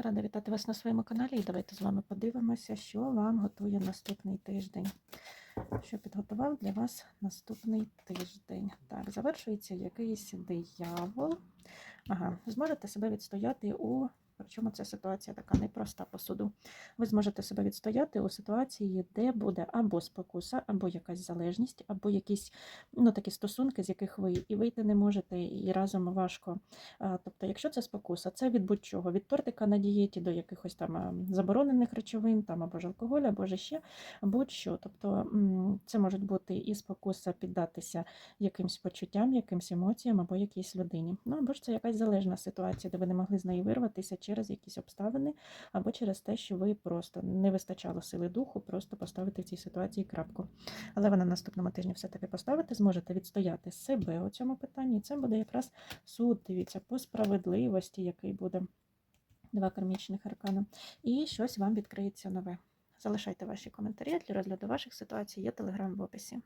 Я рада вітати вас на своєму каналі і давайте з вами подивимося, що вам готує наступний тиждень. Що підготував для вас наступний тиждень. Так, завершується якийсь диявол. Ага, зможете себе відстояти у. Причому ця ситуація така непроста по суду. Ви зможете себе відстояти у ситуації, де буде або спокуса, або якась залежність, або якісь ну, такі стосунки, з яких ви і вийти не можете, і разом важко. Тобто, якщо це спокуса, це від будь-чого, від тортика на дієті до якихось там заборонених речовин, там або ж алкоголь, або ж ще будь-що. Тобто це можуть бути і спокуса піддатися якимсь почуттям, якимсь емоціям або якійсь людині. Ну або ж це якась залежна ситуація, де ви не могли з неї вирватися через якісь обставини, або через те, що ви просто не вистачало сили духу, просто поставити в цій ситуації крапку. Але ви на наступному тижні все-таки поставите, зможете відстояти себе у цьому питанні. І це буде якраз суд, дивіться, по справедливості, який буде два кармічних аркана. І щось вам відкриється нове. Залишайте ваші коментарі для розгляду ваших ситуацій. Є телеграм в описі.